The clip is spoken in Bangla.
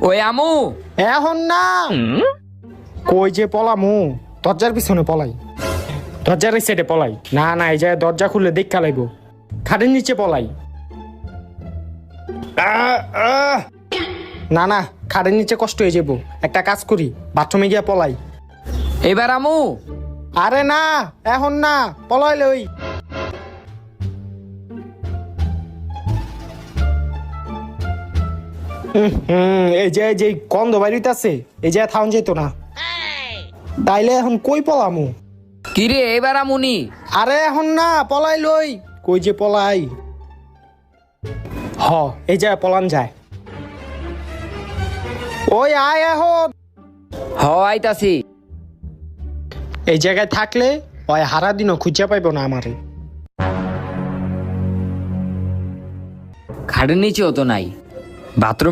ওই আমু। এখন না। কই যে পলামু? দরজার পিছনে পলাই। দরজার এই সাইডে পলাই? না না এই জায়গায় দরজা খুললে দেখা লাগবো। খাটের নিচে পলাই। না না খাটের নিচে কষ্ট হয়ে যাব। একটা কাজ করি বাথরুমে গিয়ে পলাই। এবার আমু। আরে না এখন না পলাই লই হুম, এই যে যে গন্ধ বাড়িতে আছে এই যে থাউন যেত না। তাইলে এখন কই পলামু? কিরে এবার আমুনি? আরে এখন না পলাই লই। কই যে পলাই? হ এই যে পলান যায়। ওই আয় এখন। হ আইতাছি। এই জায়গায় থাকলে ওই হারা দিনও খুঁজে পাইব না আমারে। খাটের নিচেও তো নাই। বাথরুম